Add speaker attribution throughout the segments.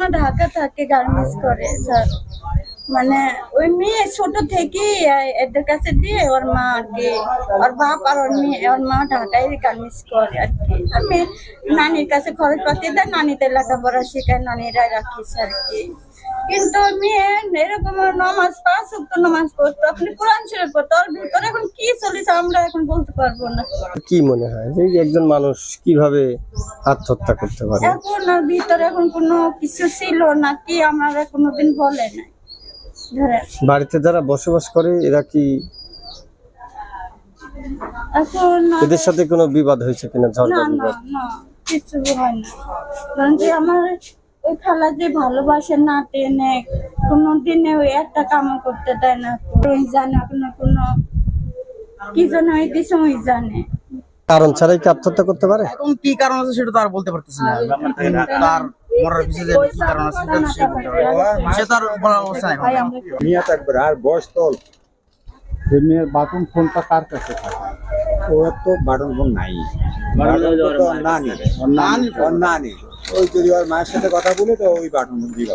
Speaker 1: এখনও ঢাকা থাকে গার্মেন্টস করে, স্যার। মানে ওই মেয়ে ছোট থেকে এদের কাছে দিয়ে ওর মা আর কি ওর বাপ আর ওর মেয়ে, ওর মা ঢাকায় গার্মেন্টস করে আর কি। আমি নানির কাছে খরচ পাতি দেয়, নানিদের লেখাপড়া শেখায় নানিরা রাখিস আর কি। কিন্তু মেয়ে এরকম নমাজ পাঁচ উক্ত নমাজ পড়তো। আপনি কোরআন শরীফ পড়তো ওর ভিতরে এখন কি চলেছে আমরা এখন বলতে পারব না।
Speaker 2: কি মনে হয় যে একজন মানুষ কীভাবে আত্মহত্যা করতে পারে?
Speaker 1: এখন ওর ভিতরে এখন কোনো কিছু ছিল না কি আমরা কোনোদিন বলে ধরেন।
Speaker 2: বাড়িতে যারা বসবাস করে এরা কি
Speaker 1: এখন
Speaker 2: এদের সাথে কোনো বিবাদ হয়েছে কিনা?
Speaker 1: না
Speaker 2: ঝগড়া
Speaker 1: না
Speaker 2: বিবাদ?
Speaker 1: না কিছু হয় না। কারণ যে আমার ওই খালা যে ভালোবাসে না টেনে কোনো দিনে ওই একটা কাম করতে দেয় না। ওই জানে কোনো কোনো কি জন্য ওই দিছে ওই জানে।
Speaker 2: কারণ ছাড়াই কি আত্মহত্যা করতে পারে?
Speaker 3: এখন কি কারণ আছে সেটা তো আর বলতে পারতেছি না। তার মরার পিছনে যে কারণ আছে সেটা সে বলতে। সে তার বলার অবস্থা এখন।
Speaker 4: মিয়া আর বয়স তো অল্প। সে মেয়ের বাটন ফোনটা কার কাছে থাকে? ওর তো বাটন ফোন নাই। বাটন তো নানি। ওই যদি ওর মায়ের সাথে কথা বলে তো ওই বাটন দিয়ে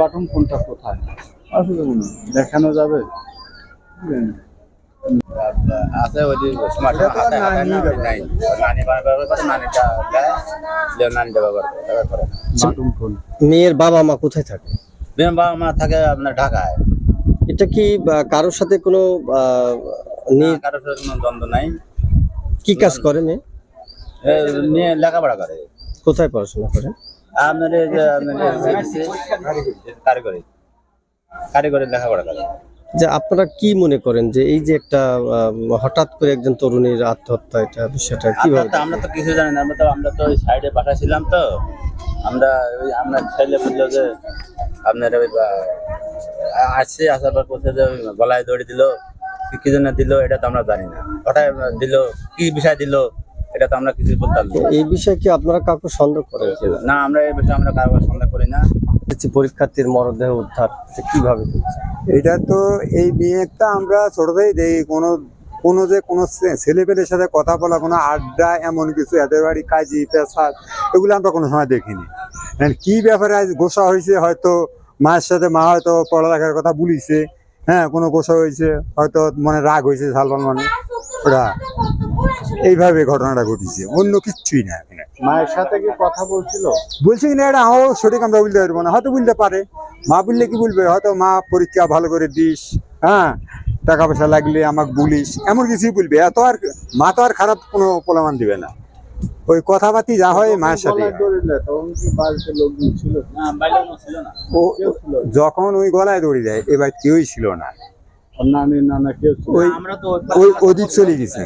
Speaker 4: বাটন ফোনটা কোথায়? আসলে দেখানো যাবে?
Speaker 5: আছে ওই যে স্মার্ট হাতে হাতে নাই। নানি ব্যবহার করে নানিটা দেয় লেও নানিটা ব্যবহার করে
Speaker 2: মেয়ের বাবা মা কোথায় থাকে?
Speaker 5: মেয়ের বাবা মা থাকে আপনার ঢাকায়।
Speaker 2: এটা কি কারোর সাথে কোনো
Speaker 5: কারোর সাথে কোনো দ্বন্দ্ব নাই।
Speaker 2: কি কাজ করে মেয়ে?
Speaker 5: নিয়ে লেখাপড়া করে।
Speaker 2: কোথায় পড়াশোনা করে
Speaker 5: আপনার এই যে আপনার এই যে কারিগরি। কারিগরি লেখাপড়া করে।
Speaker 2: যে আপনারা কি মনে করেন যে এই যে একটা হঠাৎ করে একজন তরুণীর আত্মহত্যা এটা বিষয়টা কীভাবে
Speaker 5: আমরা তো আমরা কিছু জানি না আমরা তো আমরা তো ওই সাইডে পাঠাছিলাম তো। আমরা ওই আপনার ছেলে বলল যে আপনার ওই আসছে আসার পর কোথায় যে গলায় দড়ি দিল। কি কি জন্য দিল এটা তো আমরা জানি না। হঠাৎ দিল কি বিষয় দিল? এটা তো আমরা কিছু বলতে পারব না।
Speaker 2: এই বিষয়ে কি আপনারা কাউকে সন্দেহ করেন
Speaker 5: না? আমরা এই বিষয়ে আমরা কারোর সন্দেহ করি না।
Speaker 2: দেখছি পরীক্ষার্থীর মরদেহ উদ্ধার কীভাবে
Speaker 4: এটা তো এই মেয়েটা আমরা ছোটতেই দেখি কোনো কোনো যে কোনো ছেলেপেলের সাথে কথা বলা কোনো আড্ডা এমন কিছু এদের বাড়ি কাজী পেশাদ এগুলো আমরা কোনো সময় দেখিনি। মানে কি ব্যাপারে আজ গোসা হয়েছে হয়তো মায়ের সাথে মা হয়তো পড়ালেখার কথা বলিছে হ্যাঁ কোনো গোসা হয়েছে হয়তো মনে রাগ হয়েছে সালমান মানে। ওটা এইভাবে ঘটনাটা ঘটেছে। অন্য কিচ্ছুই না এখানে।
Speaker 6: মায়ের সাথে কি কথা বলছিল?
Speaker 4: বলছি কিনা এটা ও সঠিক আমরা বলতে পারব না। হয়তো বলতে পারে। মা বললে কি বলবে? হয়তো মা পরীক্ষা ভালো করে দিস হ্যাঁ? টাকা পয়সা লাগলে আমাকে বলিস। এমন কিছুই বলবে। এত আর মা তো আর খারাপ কোনো প্রমাণ দিবে না। ওই কথাবার্তি যা হয় মায়ের সাথে
Speaker 5: না না।
Speaker 4: ও যখন ওই গলায় দড়ি দেয় এবার কেউই ছিল না।
Speaker 6: ওর না না কেউ ছিল।
Speaker 5: আমরা তো
Speaker 4: ওই ওদিক চলে গেছে।